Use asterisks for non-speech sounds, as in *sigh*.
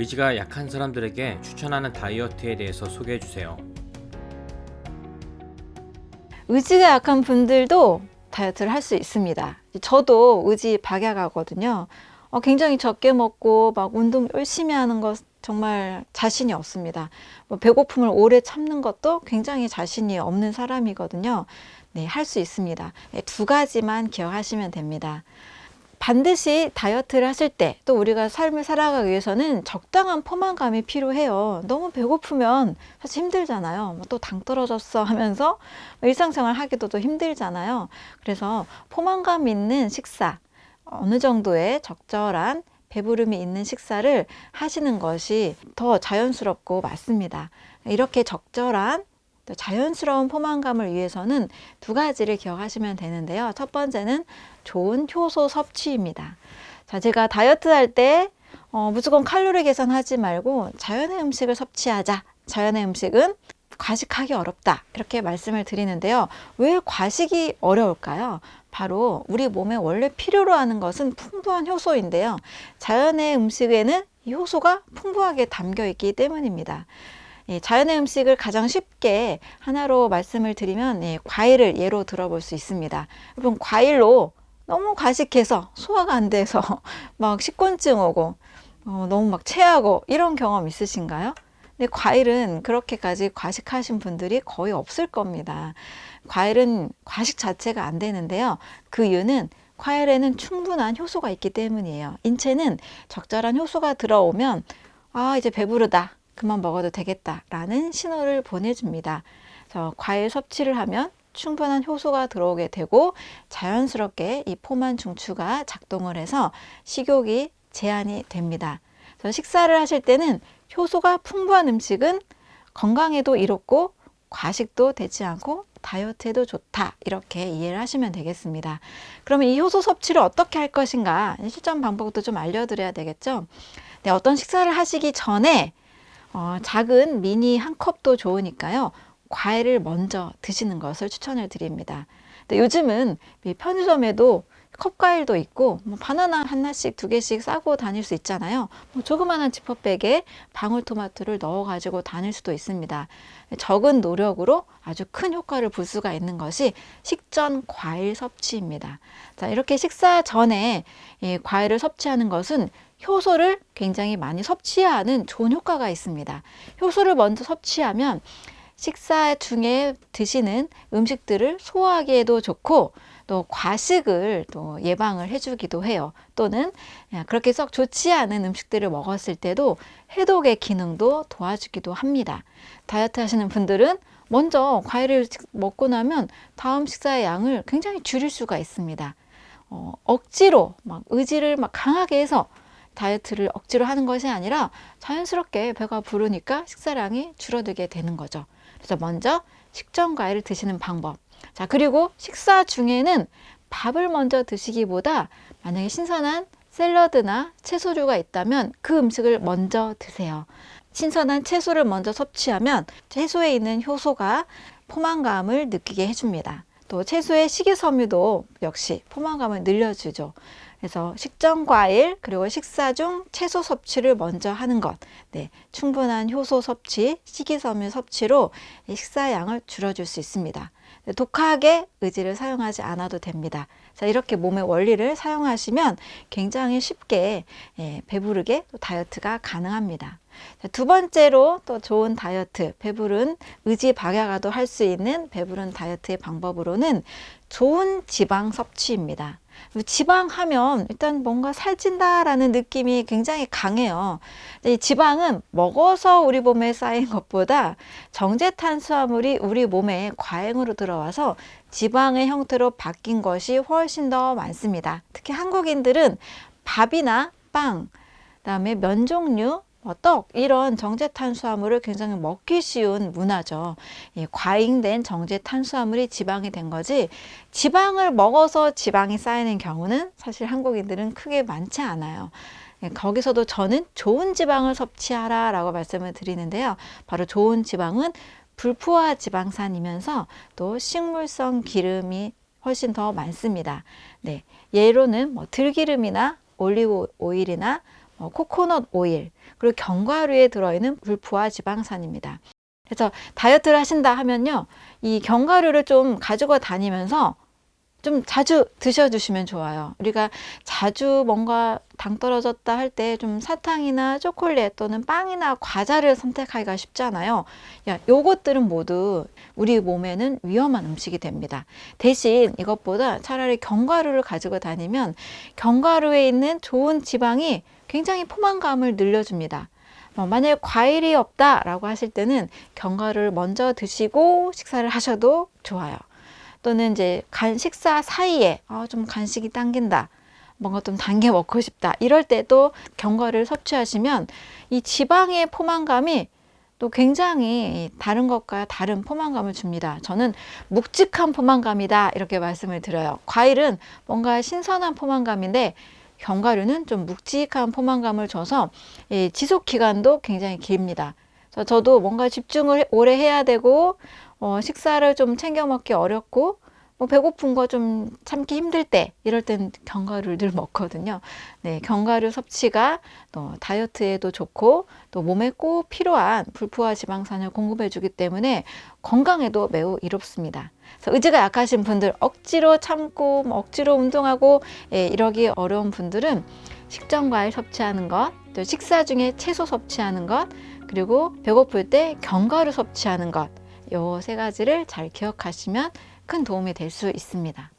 의지가 약한 사람들에게 추천하는 다이어트에 대해서 소개해 주세요. 의지가 약한 분들도 다이어트를 할 수 있습니다. 저도 의지 박약하거든요. 어, 굉장히 적게 먹고 막 운동 열심히 하는 것 정말 자신이 없습니다. 뭐 배고픔을 오래 참는 것도 굉장히 자신이 없는 사람이거든요. 네, 할 수 있습니다. 네, 두 가지만 기억하시면 됩니다. 반드시 다이어트를 하실 때 또 우리가 삶을 살아가기 위해서는 적당한 포만감이 필요해요. 너무 배고프면 사실 힘들잖아요. 뭐또당 떨어졌어 하면서 일상생활 하기도 또 힘들잖아요. 그래서 포만감 있는 식사, 어느 정도의 적절한 배부름이 있는 식사를 하시는 것이 더 자연스럽고 맞습니다. 이렇게 적절한 또 자연스러운 포만감을 위해서는 두 가지를 기억하시면 되는데요. 첫 번째는 좋은 효소 섭취입니다. 자, 제가 다이어트 할때 어, 무조건 칼로리 계산하지 말고 자연의 음식을 섭취하자. 자연의 음식은 과식하기 어렵다. 이렇게 말씀을 드리는데요. 왜 과식이 어려울까요? 바로 우리 몸에 원래 필요로 하는 것은 풍부한 효소인데요. 자연의 음식에는 이 효소가 풍부하게 담겨 있기 때문입니다. 예, 자연의 음식을 가장 쉽게 하나로 말씀을 드리면 예, 과일을 예로 들어볼 수 있습니다. 여러분 과일로 너무 과식해서 소화가 안 돼서 *laughs* 막 식곤증 오고 어, 너무 막 체하고 이런 경험 있으신가요? 근데 과일은 그렇게까지 과식하신 분들이 거의 없을 겁니다. 과일은 과식 자체가 안 되는데요. 그 이유는 과일에는 충분한 효소가 있기 때문이에요. 인체는 적절한 효소가 들어오면 아 이제 배부르다 그만 먹어도 되겠다라는 신호를 보내줍니다. 그래서 과일 섭취를 하면 충분한 효소가 들어오게 되고 자연스럽게 이 포만 중추가 작동을 해서 식욕이 제한이 됩니다. 그래서 식사를 하실 때는 효소가 풍부한 음식은 건강에도 이롭고 과식도 되지 않고 다이어트에도 좋다 이렇게 이해를 하시면 되겠습니다. 그러면 이 효소 섭취를 어떻게 할 것인가 실전 방법도 좀 알려드려야 되겠죠. 네, 어떤 식사를 하시기 전에 어, 작은 미니 한 컵도 좋으니까요. 과일을 먼저 드시는 것을 추천을 드립니다. 근데 요즘은 이 편의점에도 컵과일도 있고 뭐 바나나 하나씩 두 개씩 싸고 다닐 수 있잖아요. 뭐 조그마한 지퍼백에 방울토마토를 넣어 가지고 다닐 수도 있습니다. 적은 노력으로 아주 큰 효과를 볼 수가 있는 것이 식전 과일 섭취입니다. 자, 이렇게 식사 전에 이 과일을 섭취하는 것은 효소를 굉장히 많이 섭취하는 좋은 효과가 있습니다. 효소를 먼저 섭취하면 식사 중에 드시는 음식들을 소화하기에도 좋고 또 과식을 또 예방을 해주기도 해요. 또는 그렇게 썩 좋지 않은 음식들을 먹었을 때도 해독의 기능도 도와주기도 합니다. 다이어트 하시는 분들은 먼저 과일을 먹고 나면 다음 식사의 양을 굉장히 줄일 수가 있습니다. 어, 억지로 막 의지를 막 강하게 해서 다이어트를 억지로 하는 것이 아니라 자연스럽게 배가 부르니까 식사량이 줄어들게 되는 거죠. 그래서 먼저 식전 과일을 드시는 방법. 자, 그리고 식사 중에는 밥을 먼저 드시기보다 만약에 신선한 샐러드나 채소류가 있다면 그 음식을 먼저 드세요. 신선한 채소를 먼저 섭취하면 채소에 있는 효소가 포만감을 느끼게 해줍니다. 또 채소의 식이섬유도 역시 포만감을 늘려주죠. 그래서 식전 과일 그리고 식사 중 채소 섭취를 먼저 하는 것, 네, 충분한 효소 섭취, 식이섬유 섭취로 식사량을 줄여줄 수 있습니다. 네, 독하게 의지를 사용하지 않아도 됩니다. 자, 이렇게 몸의 원리를 사용하시면 굉장히 쉽게 예, 배부르게 다이어트가 가능합니다. 자, 두 번째로 또 좋은 다이어트, 배부른 의지 박야가도 할 수 있는 배부른 다이어트의 방법으로는 좋은 지방 섭취입니다. 지방 하면 일단 뭔가 살찐다라는 느낌이 굉장히 강해요. 이 지방은 먹어서 우리 몸에 쌓인 것보다 정제 탄수화물이 우리 몸에 과잉으로 들어와서 지방의 형태로 바뀐 것이 훨씬 더 많습니다. 특히 한국인들은 밥이나 빵, 그다음에 면 종류, 뭐 떡, 이런 정제 탄수화물을 굉장히 먹기 쉬운 문화죠. 예, 과잉된 정제 탄수화물이 지방이 된 거지, 지방을 먹어서 지방이 쌓이는 경우는 사실 한국인들은 크게 많지 않아요. 예, 거기서도 저는 좋은 지방을 섭취하라 라고 말씀을 드리는데요. 바로 좋은 지방은 불포화 지방산이면서 또 식물성 기름이 훨씬 더 많습니다. 네. 예로는 뭐 들기름이나 올리브 오일이나 어, 코코넛 오일, 그리고 견과류에 들어있는 불포화 지방산입니다. 그래서 다이어트를 하신다 하면요. 이 견과류를 좀 가지고 다니면서 좀 자주 드셔주시면 좋아요. 우리가 자주 뭔가 당 떨어졌다 할 때 좀 사탕이나 초콜릿 또는 빵이나 과자를 선택하기가 쉽잖아요. 야, 요것들은 모두 우리 몸에는 위험한 음식이 됩니다. 대신 이것보다 차라리 견과류를 가지고 다니면 견과류에 있는 좋은 지방이 굉장히 포만감을 늘려줍니다. 어, 만약에 과일이 없다라고 하실 때는 견과류를 먼저 드시고 식사를 하셔도 좋아요. 또는 이제 간 식사 사이에 아, 좀 간식이 당긴다. 뭔가 좀 단계 먹고 싶다. 이럴 때도 견과류를 섭취하시면 이 지방의 포만감이 또 굉장히 다른 것과 다른 포만감을 줍니다. 저는 묵직한 포만감이다. 이렇게 말씀을 드려요. 과일은 뭔가 신선한 포만감인데 견과류는 좀 묵직한 포만감을 줘서 예, 지속 기간도 굉장히 깁니다. 저도 뭔가 집중을 오래 해야 되고 어, 식사를 좀 챙겨 먹기 어렵고 뭐 배고픈 거 좀 참기 힘들 때 이럴 땐 견과류를 늘 먹거든요. 네, 견과류 섭취가 또 다이어트에도 좋고 또 몸에 꼭 필요한 불포화 지방산을 공급해 주기 때문에 건강에도 매우 이롭습니다. 그래서 의지가 약하신 분들 억지로 참고 뭐 억지로 운동하고 예, 이러기 어려운 분들은 식전 과일 섭취하는 것, 또 식사 중에 채소 섭취하는 것, 그리고 배고플 때 견과류 섭취하는 것, 요 세 가지를 잘 기억하시면 큰 도움이 될 수 있습니다.